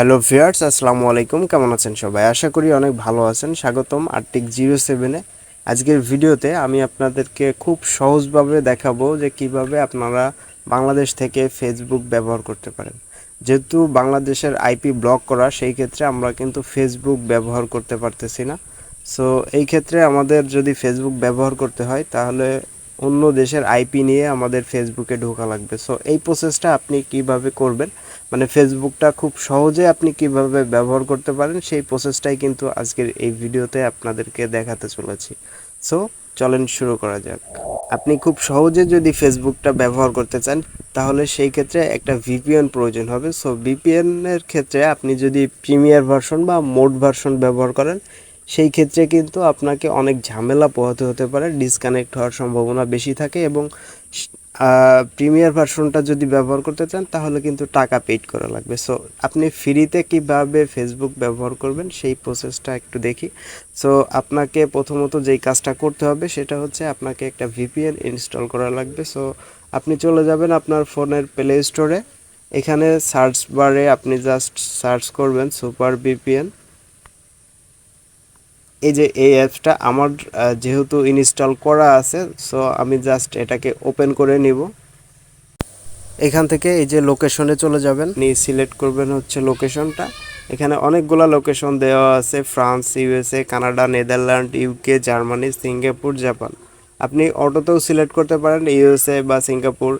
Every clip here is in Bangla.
হ্যালো ভিয়ার্স আসসালামু আলাইকুম। কেমন আছেন সবাই? আশা করি অনেক ভালো আছেন। স্বাগতম আর্টিক জিরো সেভেনে আজকের ভিডিওতে আমি আপনাদেরকে খুব সহজভাবে দেখাবো যে কীভাবে আপনারা বাংলাদেশ থেকে ফেসবুক ব্যবহার করতে পারেন। যেহেতু বাংলাদেশের আইপি ব্লক করা, সেই ক্ষেত্রে আমরা কিন্তু ফেসবুক ব্যবহার করতে পারতেছি না। সো এই ক্ষেত্রে আমাদের যদি ফেসবুক ব্যবহার করতে হয়, তাহলে অন্য দেশের আইপি নিয়ে আমাদের ফেসবুকে ঢোকা লাগবে। সো এই প্রসেসটা আপনি কীভাবে করবেন? মানে ফেসবুকটা খুব সহজে আপনি কীভাবে ব্যবহার করতে পারেন, সেই প্রসেসটাই কিন্তু আজকের এই ভিডিওতে আপনাদেরকে দেখাতে চলেছি। সো চলেন শুরু করা যাক। আপনি খুব সহজে যদি ফেসবুকটা ব্যবহার করতে চান, তাহলে সেই ক্ষেত্রে একটা ভিপিএন প্রয়োজন হবে। সো ভিপিএনের ক্ষেত্রে আপনি যদি প্রিমিয়ার ভার্সন বা মোড ভার্সন ব্যবহার করেন সেই ক্ষেত্রে কিন্তু আপনাকে অনেক ঝামেলা পোহাতে হতে পারে ডিসকানেক্ট হওয়ার সম্ভাবনা বেশি থাকে এবং প্রিমিয়ার ভার্সনটা যদি ব্যবহার করতে চান তাহলে কিন্তু টাকা পেইড করা লাগবে। সো আপনি ফ্রিতে কীভাবে ফেসবুক ব্যবহার করবেন সেই প্রসেসটা একটু দেখি। সো আপনাকে প্রথমত যেই কাজটা করতে হবে সেটা হচ্ছে আপনাকে একটা ভিপিএন ইনস্টল করা লাগবে। সো আপনি চলে যাবেন আপনার ফোনের প্লে স্টোরে এখানে সার্চ বারে আপনি জাস্ট সার্চ করবেন সুপার ভিপিএন এই যে এই অ্যাপসটা আমার যেহেতু ইনস্টল করা আছে সো আমি জাস্ট এটাকে ওপেন করে নিব। এখান থেকে এই যে লোকেশনে চলে যাবেন। নিয়ে সিলেক্ট করবেন হচ্ছে লোকেশনটা এখানে অনেকগুলা লোকেশন দেওয়া আছে, France USA Canada, Netherland UK Germany, Singapore, Japan. আপনি অটোতেও সিলেক্ট করতে পারেন ইউএসএ বা সিঙ্গাপুর।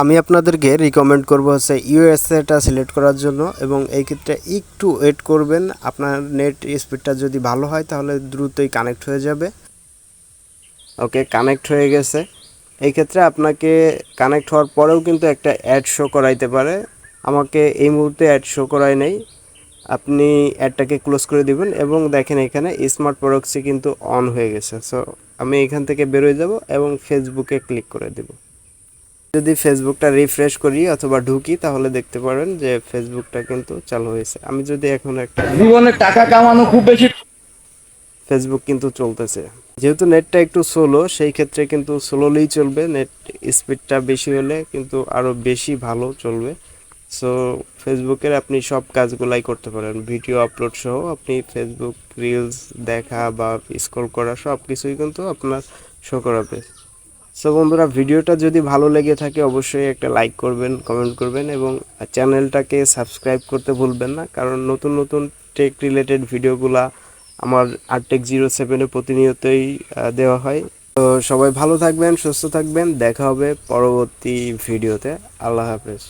আমি আপনাদেরকে রিকমেন্ড করব হচ্ছে ইউএসএটা সিলেক্ট করার জন্য এবং এই ক্ষেত্রে একটু ওয়েট করবেন। আপনার নেট স্পিডটা যদি ভালো হয় তাহলে দ্রুতই কানেক্ট হয়ে যাবে। ওকে কানেক্ট হয়ে গেছে। এই ক্ষেত্রে আপনাকে কানেক্ট হওয়ার পরেও কিন্তু একটা অ্যাড শো করাইতে পারে। আমাকে এই মুহূর্তে অ্যাড শো করাই নেই। আপনি অ্যাডটাকে ক্লোজ করে দিবেন এবং দেখেন এখানে স্মার্ট প্রোডাক্টসই কিন্তু অন হয়ে গেছে। সো আমি এখান থেকে বেরোয় যাব এবং ফেসবুকে ক্লিক করে দেব। যদি ফেসবুকটা রিফ্রেশ করি অথবা ঢুকি তাহলে দেখতে পারেন যে ফেসবুকটা কিন্তু চালু হয়েছে। আমি যদি এখন একটা জীবনে টাকা কামানো খুব বেশি ফেসবুক কিন্তু চলতেছে। যেহেতু নেটটা একটু স্লো সেই ক্ষেত্রে কিন্তু স্লোলি চলবে। নেট স্পিডটা বেশি হলে কিন্তু আরও বেশি ভালো চলবে। সো ফেসবুকের আপনি সব কাজগুলাই করতে পারেন। ভিডিও আপলোড সহ আপনি ফেসবুক রিলস দেখা বা স্ক্রল করা সব কিছুই কিন্তু আপনার শো করাবে। সো বন্ধুরা, ভিডিওটা যদি ভালো লেগে থাকে, অবশ্যই একটা লাইক করবেন কমেন্ট করবেন এবং চ্যানেলটাকে সাবস্ক্রাইব করতে ভুলবেন না। কারণ নতুন নতুন টেক রিলেটেড ভিডিওগুলা আমার আরটেক জিরো সেভেনে প্রতিনিয়তই দেওয়া হয়। তো সবাই ভালো থাকবেন, সুস্থ থাকবেন। দেখা হবে পরবর্তী ভিডিওতে। আল্লাহ হাফেজ।